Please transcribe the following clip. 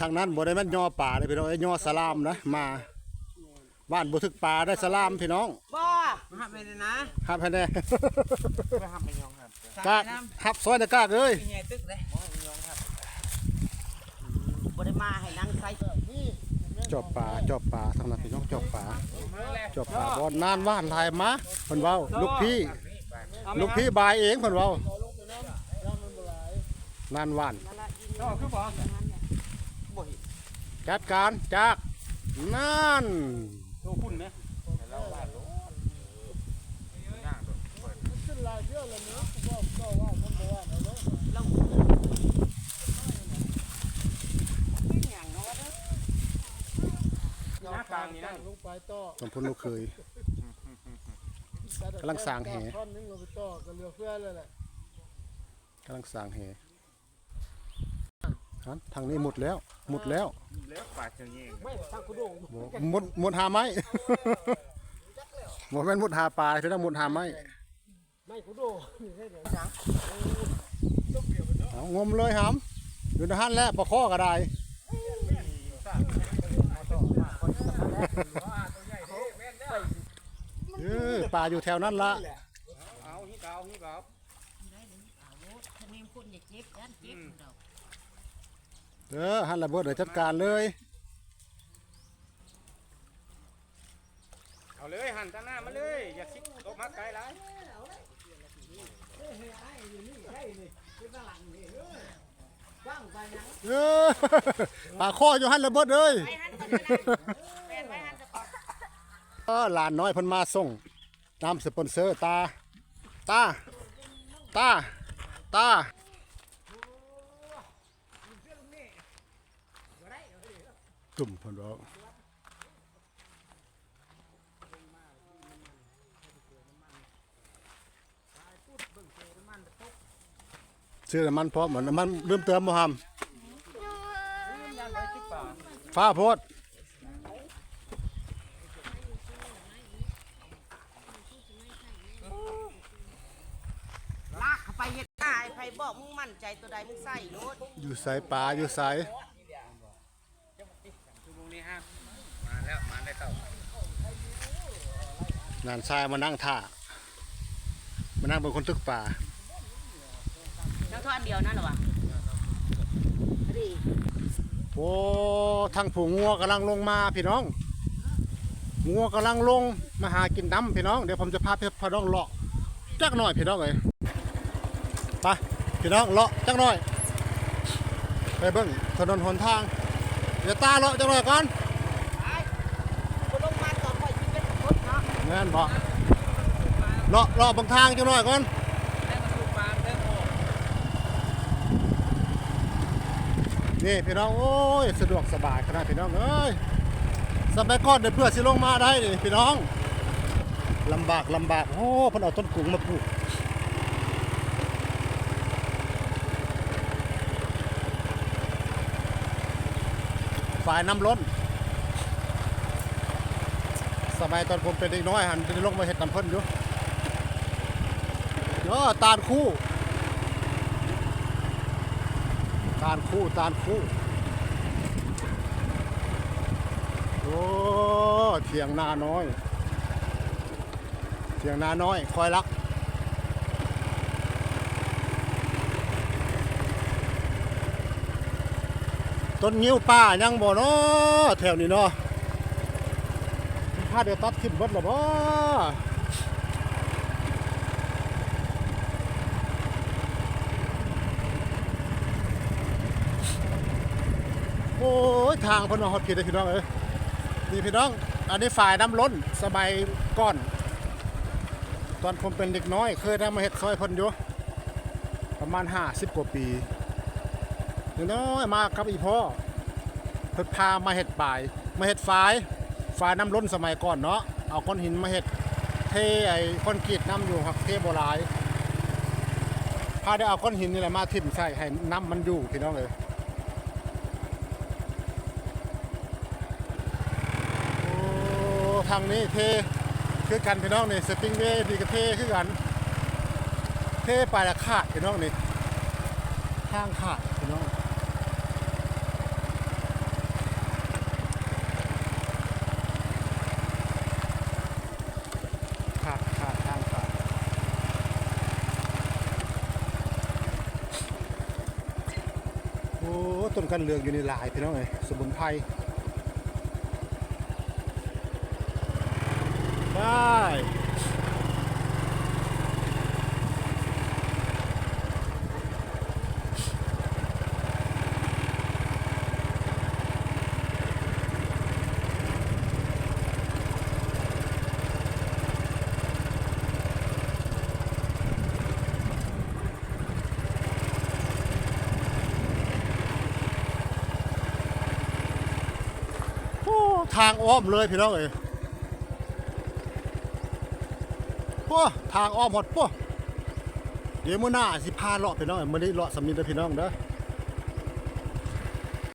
ทางนั้นบ่ได้แมันย่อป่าเลยพี่น้องเอ้ยย่อสลามนะมา บ้านบ่ถึกป่าได้สลามพี่น้องบ่มาหับไปเลยนะครับให้แน่ไปทำเป็นยองครับกากฮับซอยนะกากเอ้ยมีไงตึกเลยบ่ได้มาให้นั่งใส่จอบป่าจอบป่าทางนั้นพี่น้องจอบป่าจอบป่าบ่นานว่านทายมาเพิ่นเว้าลูกพี่ลูกพี่บายเองเพิ่นเว้านานว่านก็คือบอก จัดการจากนั่นตัวคุณไหมเราบ้านรถย่างเปิดเราเป็นหยังเนาะวะเด้อหน้ากลางนี่นั่นลงไปต่อสมพลลูกเคยกำลังสร้างแหท่อนนึงลงไปต่อก็เหลือเพื่อเลยแหละกำลังสร้างแห ฮันทางนี้หมดแล้ว หมดแล้วแล้วปาดเชียงเองไม่ทางกุโดงบ่หมดหมดหาไม้บ่แม่นหมดหาปลาพี่น้องหมดหาไม้ไม่กุโดงนี่ให้เดี๋ยวเอางมเลยหามอยู่ในหันแล้วปลาข้อก็ได้ เออปลาอยู่แถวนั้นละเอาฮิเกาฮิเกาถ้ามีคนอย่าเจ็บยันเจ็บดอก เออหันระเบิดเดี๋ยวจัดการเลย เอาเลยหันตั้งหน้ามาเลย อย่าคิดตกมาไกลไรเออปลาข้ออยู่หันระเบิดเลยไปหันก่อนนะแฟนไปหันก่อนเออหลานน้อยเพิ่นมาส่ง ตามสปอนเซอร์ตา ตา ตา ตา ตุ่มเพิ่นบอกซื้อน้ำมันพร้อมเหมือนน้ำมันเริ่มเติมบ่ฮัมฟ้าโพดลากเข้าไปเฮ็ดได้ไผบอกมึงมั่นใจตัวใดมึงใส่โลดอยู่สายป่าอยู่สายชั่วโมงนี้ฮะมาแล้วมาได้เต่านานทรายมานั่งท่ามานั่งบนคนตึกป่าทั้งท่อนเดียวนั่นเหรอวะดีโอ้ทางผูงัวกำลังลงมาพี่น้อง งัวกำลังลงมาหากินน้ำพี่น้อง เดี๋ยวผมจะพาพี่พอน้องเลาะจักหน่อยพี่น้องเลยไปพี่น้องเลาะจักหน่อย ไปเบิ้งถนนหนทางเดี๋ยวตาเลาะจักหน่อยก่อนไปบ่ลงมาต่อไปสินเนอะแน่นบอกเลาะเลาะบางทางจักหน่อยก่อนนี่พี่น้องโอ้ยสะดวกสบายขนาดพี่น้องเอ้ยสมัยก่อนเดี๋ยวเพื่อสิลงมาได้นี่พี่น้องลำบากลำบากโอ้เพิ่นเอาต้นกุ้งมาปลูก ฝ่ายน้ำล้น สมัยตอนผมเป็นเด็กน้อยหันจะลงมาเห็ดน้ำเพิ่นอยู่เนาะตาลคู่ ตาลคู่ตาลคู่ โอ้เถียงนาน้อย เถียงนาน้อยคอยรัก ต้นงิ้วป่ายังบ่เนาะแถวนี้เนาะถ้าเดี๋ยวตัดขึ้นเบิดและบ่โอ้ยทางพนอฮอดผิดเลยพี่น้องเอ้ยนี่พี่น้อง อันนี้ฝ่ายน้ำล้นสมัยก่อน ตอนผมเป็นเด็กน้อย เคยได้มาเฮ็ดซอยพ่นอยู่ประมาณ 50 กว่าปี เด็กน้อยมากับอีพ่อเพิ่นพามาเฮ็ดป่ายมาเฮ็ดฝายฝายน้ำล้นสมัยก่อนเนาะเอาก้อนหินมาเฮ็ดเทไอ้คอนกรีตน้ำอยู่ครับเทโบราณพาได้เอาก้อนหินนี่แหละมาทิ่มใส่ให้น้ำมันอยู่พี่น้องเอ้ยโอ้ทางนี้เทคือกันพี่น้องนี่สปริงเวย์ดีกับเทคือกัน เทไปละขาดพี่น้องนี่ทางขาดพี่น้อง อ้ ต้นกันเลืองอยู่ในหลายพี่น้องเอ้ยสมุนไพรได้โอ้ ทางอ้อมเลยพี่น้องเอ๋ยโอ้ทางอ้อมหมดพวเดี๋ยวมื้อหน้าสิพาเลาะพี่น้องเอ๋ยมื้อนี้เลาะสำนีเด้อพี่น้องเด้อ